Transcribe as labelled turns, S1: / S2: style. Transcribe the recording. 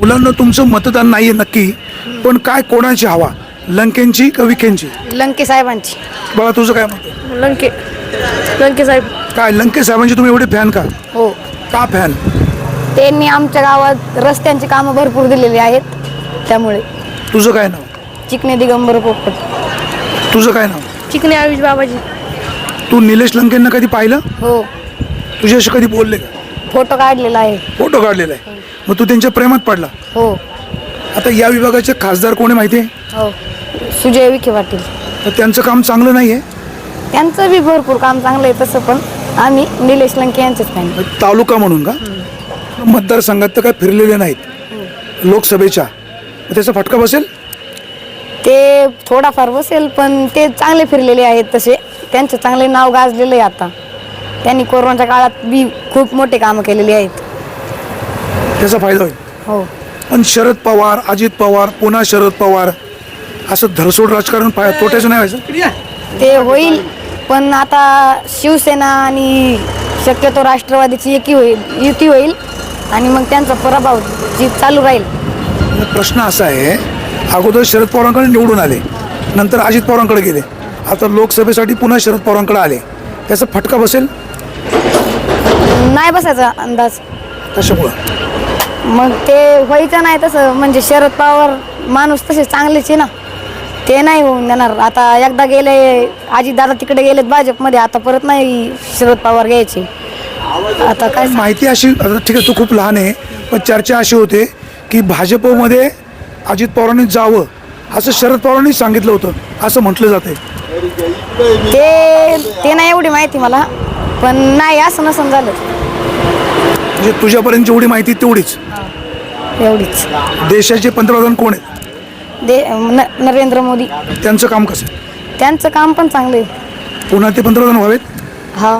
S1: मुलांना तुमचं मतदान नाहीये नक्की पण काय कोणाची हवा? लंकेंची का विखेंची?
S2: लंके साहेबांची.
S1: बघा तुझं काय मत? आहे?
S2: लंके. लंके साहेब.
S1: काय लंके साहेबांची तुम्ही एवढे फॅन का?
S2: हो.
S1: का फॅन
S2: त्यांनी आमच्या गावात रस्त्यांची कामं भरपूर दिलेली आहेत त्यामुळे.
S1: तुझं काय नाव?
S2: चिकणे दिगंबर पोपट.
S1: तुझं काय नाव?
S2: चिकणे आयुष बाबाजी.
S1: तू निलेश लंकेंना कधी पाहिलं?
S2: हो.
S1: तुझ्याशी कधी बोलले का?
S2: फोटो काढलेला आहे.
S1: फोटो काढलेला आहे. मग तू त्यांच्या प्रेमात पडला?
S2: हो.
S1: आता या विभागाचे खासदार कोणी माहिती आहे?
S2: हो. सुजय विखे पाटील.
S1: तर त्यांचं काम चांगलं नाही आहे?
S2: त्यांचं बी भरपूर काम चांगलं आहे तसं पण. आम्ही निलेश लंके यांचेच फॅन
S1: तालुका म्हणून का? मतदारसंघात तर काय फिरलेले नाहीत. लोकसभेच्या. मग त्याचा फटका बसेल?
S2: ते थोडाफार बसेल पण ते चांगले फिरलेले आहेत तसे. त्यांचे चांगले नाव गाजलेलं आहे आता. त्यांनी कोरोनाच्या काळात बी खूप मोठे कामं केलेली आहेत.
S1: त्याचा फायदा होईल.
S2: हो.
S1: पण शरद पवार अजित पवार पुन्हा शरद पवार असं धरसोड राजकारण पाय तोट्याचं नाही व्हायचं?
S2: ते होईल पण आता शिवसेना आणि शक्यतो राष्ट्रवादीची एकी होईल युती होईल आणि मग त्यांचा पराभव जी चालू राहील.
S1: प्रश्न असा आहे अगोदर शरद पवारांकडे निवडून आले नंतर अजित पवारांकडे गेले आता लोकसभेसाठी पुन्हा शरद पवारांकडे आले. त्याचा फटका बसेल?
S2: नाही बसायचा अंदाज.
S1: कशामुळं?
S2: मग ते व्हायचं नाही तसं म्हणजे शरद पवार माणूस तसे चांगलेच आहे ना. ते नाही होऊन देणार. आता एकदा गेले आजी दादा तिकडे गेलेत भाजपमध्ये आता परत नाही शरद पवार घ्यायचे. आता काय
S1: माहिती अशी आता ठीक आहे तू खूप लहान आहे पण चर्चा अशी होते की भाजपमध्ये अजित पवारांनी जावं असं शरद पवारांनी सांगितलं होतं असं म्हटलं जाते
S2: ते ते नाही एवढी माहिती मला. पण नाही असं नसून झालं.
S1: म्हणजे तुझ्यापर्यंत जेवढी माहिती तेवढीच.
S2: एवढीच.
S1: देशाचे पंतप्रधान कोण आहेत?
S2: दे न नरेंद्र मोदी.
S1: त्यांचं काम कसं
S2: त्यांचं काम पण चांगलं आहे.
S1: पुन्हा ते पंतप्रधान व्हावेत?
S2: हा.